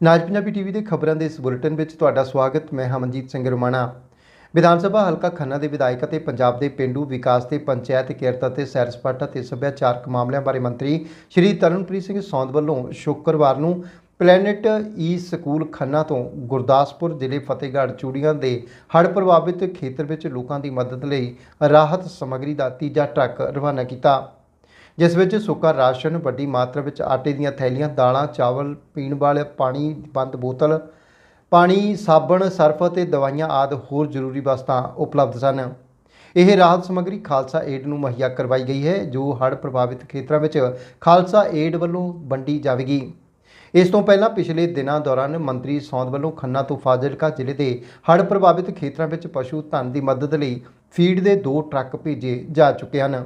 ਨਾਜ Punjabi TV ਦੇ ਖਬਰਾਂ ਦੇ ਇਸ ਬੁਲੇਟਿਨ ਵਿੱਚ ਤੁਹਾਡਾ ਸਵਾਗਤ, ਮੈਂ ਹਮਨਜੀਤ ਸਿੰਘ ਰੋਮਾਣਾ। ਵਿਧਾਨ ਸਭਾ ਹਲਕਾ ਖੰਨਾ ਦੇ ਵਿਧਾਇਕ ਅਤੇ ਪੰਜਾਬ ਦੇ ਪਿੰਡੂ ਵਿਕਾਸ ਤੇ ਪੰਚਾਇਤ ਕਿਰਤ ਅਤੇ ਸੈਰ ਸਪਾਟਾ ਤੇ ਸੱਭਿਆਚਾਰਕ ਮਾਮਲਿਆਂ ਬਾਰੇ ਮੰਤਰੀ ਸ਼੍ਰੀ ਤਰਨਪ੍ਰੀਤ ਸਿੰਘ ਸੌਂਦ ਵੱਲੋਂ ਸ਼ੁੱਕਰਵਾਰ ਨੂੰ ਪਲੈਨਟ ਈ ਸਕੂਲ ਖੰਨਾ ਤੋਂ ਗੁਰਦਾਸਪੁਰ, ਜ਼ਿਲ੍ਹੇ ਫਤਿਹਗੜ੍ਹ, ਚੂੜੀਆਂ ਦੇ ਹੜ੍ਹ ਪ੍ਰਭਾਵਿਤ ਖੇਤਰ ਵਿੱਚ ਲੋਕਾਂ ਦੀ ਮਦਦ ਲਈ ਰਾਹਤ ਸਮੱਗਰੀ ਦਾ ਤੀਜਾ ਟਰੱਕ ਰਵਾਨਾ ਕੀਤਾ। ਜਿਸ ਵਿੱਚ ਸੁੱਕਾ ਰਾਸ਼ਨ, ਵੱਡੀ ਮਾਤਰਾ ਵਿੱਚ ਆਟੇ ਦੀਆਂ ਥੈਲੀਆਂ, ਦਾਲਾਂ, ਚਾਵਲ, ਪੀਣ ਵਾਲੇ ਪਾਣੀ ਬੰਦ ਬੋਤਲ, ਪਾਣੀ, ਸਾਬਣ, ਸਰਫ ਅਤੇ ਦਵਾਈਆਂ ਆਦਿ ਹੋਰ ਜ਼ਰੂਰੀ ਵਸਤਾਂ ਉਪਲਬਧ ਸਨ। ਇਹ ਰਾਹਤ ਸਮੱਗਰੀ ਖਾਲਸਾ ਏਡ ਨੂੰ ਮੁਹੱਈਆ ਕਰਵਾਈ ਗਈ ਹੈ, ਜੋ ਹੜ੍ਹ ਪ੍ਰਭਾਵਿਤ ਖੇਤਰਾਂ ਵਿੱਚ ਖਾਲਸਾ ਏਡ ਵੱਲੋਂ ਵੰਡੀ ਜਾਵੇਗੀ। ਇਸ ਤੋਂ ਪਹਿਲਾਂ ਪਿਛਲੇ ਦਿਨਾਂ ਦੌਰਾਨ ਮੰਤਰੀ ਸੌਂਦ ਵੱਲੋਂ ਖੰਨਾ ਤੋਂ ਫਾਜ਼ਿਲਕਾ ਜ਼ਿਲ੍ਹੇ ਦੇ ਹੜ੍ਹ ਪ੍ਰਭਾਵਿਤ ਖੇਤਰਾਂ ਵਿੱਚ ਪਸ਼ੂ ਧਨ ਦੀ ਮਦਦ ਲਈ ਫੀਡ ਦੇ ਦੋ ਟਰੱਕ ਭੇਜੇ ਜਾ ਚੁੱਕੇ ਹਨ।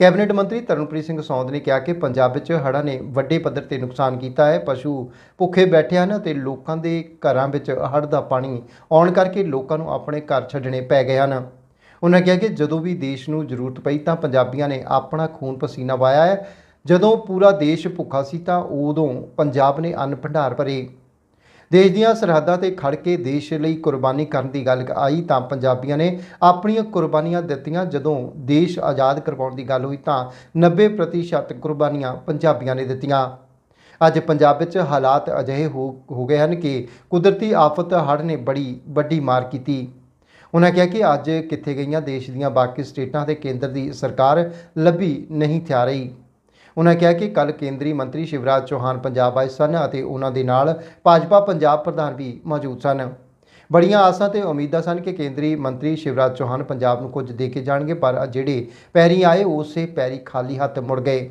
ਕੈਬਨਿਟ ਮੰਤਰੀ ਤਰਨਪ੍ਰੀਤ ਸਿੰਘ ਸੌਂਦ ਨੇ ਕਿਹਾ ਕਿ ਪੰਜਾਬ ਵਿੱਚ ਹੜ੍ਹਾਂ ਨੇ ਵੱਡੇ ਪੱਧਰ ਤੇ ਨੁਕਸਾਨ ਕੀਤਾ ਹੈ। ਪਸ਼ੂ ਭੁੱਖੇ ਬੈਠੇ ਹਨ ਅਤੇ ਲੋਕਾਂ ਦੇ ਘਰਾਂ ਵਿੱਚ ਹੜ੍ਹ ਦਾ ਪਾਣੀ ਆਉਣ ਕਰਕੇ ਲੋਕਾਂ ਨੂੰ ਆਪਣੇ ਘਰ ਛੱਡਣੇ ਪੈ ਗਏ ਹਨ। ਉਹਨਾਂ ਕਿਹਾ ਕਿ ਜਦੋਂ ਵੀ ਦੇਸ਼ ਨੂੰ ਜ਼ਰੂਰਤ ਪਈ ਤਾਂ ਪੰਜਾਬੀਆਂ ਨੇ ਆਪਣਾ ਖੂਨ ਪਸੀਨਾ ਵਾਇਆ ਹੈ। ਜਦੋਂ ਪੂਰਾ ਦੇਸ਼ ਭੁੱਖਾ ਸੀ ਤਾਂ ਉਦੋਂ ਪੰਜਾਬ ਨੇ ਅੰਨ ਭੰਡਾਰ ਭਰੇ ਦੇਸ਼ ਦੀਆਂ ਸਰਹੱਦਾਂ ਤੇ ਖੜ ਕੇ ਦੇਸ਼ ਲਈ ਕੁਰਬਾਨੀ ਕਰਨ ਦੀ ਗੱਲ ਆਈ ਤਾਂ ਪੰਜਾਬੀਆਂ ਨੇ ਆਪਣੀਆਂ ਕੁਰਬਾਨੀਆਂ ਦਿੱਤੀਆਂ। ਜਦੋਂ ਦੇਸ਼ ਆਜ਼ਾਦ ਕਰਵਾਉਣ ਦੀ ਗੱਲ ਹੋਈ ਤਾਂ 90% ਕੁਰਬਾਨੀਆਂ ਪੰਜਾਬੀਆਂ ਨੇ ਦਿੱਤੀਆਂ। ਅੱਜ ਪੰਜਾਬ ਵਿੱਚ ਹਾਲਾਤ ਅਜਿਹੇ ਹੋ ਹੋ ਗਏ ਹਨ ਕਿ ਕੁਦਰਤੀ ਆਫਤ ਹੜ੍ਹ ਨੇ ਬੜੀ ਵੱਡੀ ਮਾਰ ਕੀਤੀ। ਉਹਨਾਂ ਕਿਹਾ ਕਿ ਅੱਜ ਕਿੱਥੇ ਗਈਆਂ ਦੇਸ਼ ਦੀਆਂ ਬਾਕੀ ਸਟੇਟਾਂ ਤੇ ਕੇਂਦਰ ਦੀ ਸਰਕਾਰ ਲੱਭੀ ਨਹੀਂ ਥਿਆ ਰਹੀ। ਉਹਨਾਂ ਕਿਹਾ ਕਿ ਕੱਲ ਕੇਂਦਰੀ ਮੰਤਰੀ ਸ਼ਿਵਰਾਜ ਚੌਹਾਨ ਪੰਜਾਬ ਆਏ ਸਨ ਅਤੇ ਉਹਨਾਂ ਦੇ ਨਾਲ ਭਾਜਪਾ ਪੰਜਾਬ ਪ੍ਰਧਾਨ ਵੀ ਮੌਜੂਦ ਸਨ। ਬੜੀਆਂ ਆਸਾਂ ਤੇ ਉਮੀਦਾਂ ਸਨ ਕਿ ਕੇਂਦਰੀ ਮੰਤਰੀ ਸ਼ਿਵਰਾਜ ਚੌਹਾਨ ਪੰਜਾਬ ਨੂੰ ਕੁਝ ਦੇ ਕੇ ਜਾਣਗੇ, ਪਰ ਜਿਹੜੇ ਪੈਰੀ ਆਏ ਉਸੇ ਪੈਰੀ ਖਾਲੀ ਹੱਥ ਮੁੜ ਗਏ।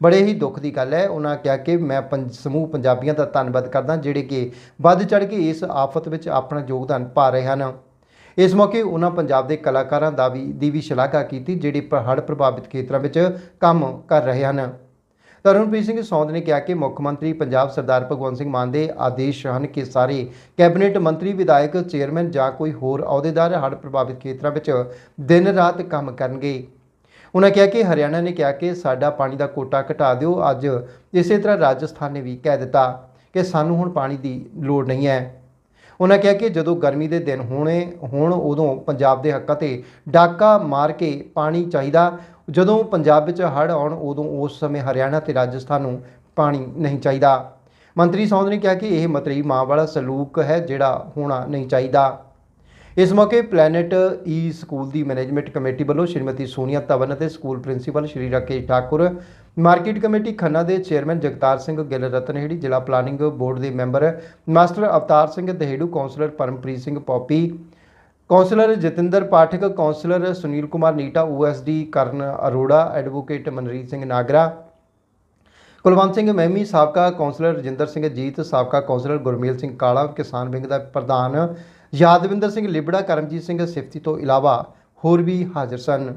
ਬੜੇ ਹੀ ਦੁੱਖ ਦੀ ਗੱਲ ਹੈ ਉਹਨਾਂ ਕਿਹਾ ਕਿ ਮੈਂ ਪੰਜ ਸਮੂਹ ਪੰਜਾਬੀਆਂ ਦਾ ਧੰਨਵਾਦ ਕਰਦਾ, ਜਿਹੜੇ ਕਿ ਵੱਧ ਚੜ ਕੇ ਇਸ ਆਫਤ ਵਿੱਚ ਆਪਣਾ ਯੋਗਦਾਨ ਪਾ ਰਹੇ ਹਨ। ਇਸ ਮੌਕੇ ਉਹਨਾਂ ਪੰਜਾਬ ਦੇ ਕਲਾਕਾਰਾਂ ਦਾ ਵੀ ਦੀ ਵੀ ਸ਼ਲਾਘਾ ਕੀਤੀ, ਜਿਹੜੇ ਹੜ੍ਹ ਪ੍ਰਭਾਵਿਤ ਖੇਤਰਾਂ ਵਿੱਚ ਕੰਮ ਕਰ ਰਹੇ ਹਨ। ਤਰਨਪ੍ਰੀਤ ਸਿੰਘ ਸੌਂਦ ਨੇ ਕਿਹਾ ਕਿ ਮੁੱਖ ਮੰਤਰੀ ਪੰਜਾਬ ਸਰਦਾਰ ਭਗਵੰਤ ਸਿੰਘ ਮਾਨ ਦੇ ਆਦੇਸ਼ ਹਨ ਕਿ ਸਾਰੇ ਕੈਬਨਿਟ ਮੰਤਰੀ, ਵਿਧਾਇਕ, ਚੇਅਰਮੈਨ ਜਾਂ ਕੋਈ ਹੋਰ ਅਹੁਦੇਦਾਰ ਹੜ੍ਹ ਪ੍ਰਭਾਵਿਤ ਖੇਤਰਾਂ ਵਿੱਚ ਦਿਨ ਰਾਤ ਕੰਮ ਕਰਨਗੇ। ਉਹਨਾਂ ਕਿਹਾ ਕਿ ਹਰਿਆਣਾ ਨੇ ਕਿਹਾ ਕਿ ਸਾਡਾ ਪਾਣੀ ਦਾ ਕੋਟਾ ਘਟਾ ਦਿਓ। ਅੱਜ ਇਸੇ ਤਰ੍ਹਾਂ ਰਾਜਸਥਾਨ ਨੇ ਵੀ ਕਹਿ ਦਿੱਤਾ ਕਿ ਸਾਨੂੰ ਹੁਣ ਪਾਣੀ ਦੀ ਲੋੜ ਨਹੀਂ ਹੈ। ਉਹਨਾਂ ਕਿਹਾ ਕਿ ਜਦੋਂ ਗਰਮੀ ਦੇ ਦਿਨ ਹੋਣੇ, ਹੋਣ ਉਦੋਂ ਪੰਜਾਬ ਦੇ ਹੱਕਾਂ ਤੇ ਡਾਕਾ ਮਾਰ ਕੇ ਪਾਣੀ ਚਾਹੀਦਾ। ਜਦੋਂ ਪੰਜਾਬ ਵਿੱਚ ਹੜ੍ਹ ਆਉਣ ਉਦੋਂ ਉਸ ਸਮੇਂ ਹਰਿਆਣਾ ਤੇ ਰਾਜਸਥਾਨ ਨੂੰ ਪਾਣੀ ਨਹੀਂ ਚਾਹੀਦਾ। ਮੰਤਰੀ ਸੌਂਦ ਨੇ ਕਿਹਾ ਕਿ ਇਹ ਮਤਰੇਈ ਮਾਂ ਵਾਲਾ ਸਲੂਕ ਹੈ ਜਿਹੜਾ ਹੋਣਾ ਨਹੀਂ ਚਾਹੀਦਾ। ਇਸ ਮੌਕੇ ਪਲੈਨਟ ਈ ਸਕੂਲ ਦੀ ਮੈਨੇਜਮੈਂਟ ਕਮੇਟੀ ਵੱਲੋਂ ਸ਼੍ਰੀਮਤੀ ਸੋਨੀਆ ਤਵਨ ਅਤੇ school principal Shri Rakesh Thakur, market committee Khanna ਦੇ ਚੇਅਰਮੈਨ ਜਗਤਾਰ ਸਿੰਘ ਗਿੱਲ ਰਤਨਹੇੜੀ, ਜ਼ਿਲ੍ਹਾ ਪਲਾਨਿੰਗ ਬੋਰਡ ਦੇ member master Avtar Singh Daheru councillor Parampreet Singh Poppy councillor Jatinder Pathak councillor Sunil Kumar Neeta OSD Karan Arora, advocate Manreet Singh Nagra, Kulwant Singh Mehmi, ਸਾਬਕਾ councillor Rajinder Singh ਜੀਤ, ਸਾਬਕਾ councillor Gurmel Singh Kala, ਕਿਸਾਨ wing ਦਾ ਪ੍ਰਧਾਨ ਯਾਦਵਿੰਦਰ ਸਿੰਘ ਲਿਬੜਾ ਕਰਮਜੀਤ ਸਿੰਘ ਸਿਫਤੀ ਤੋਂ ਇਲਾਵਾ ਹੋਰ ਵੀ ਹਾਜ਼ਰ ਸਨ।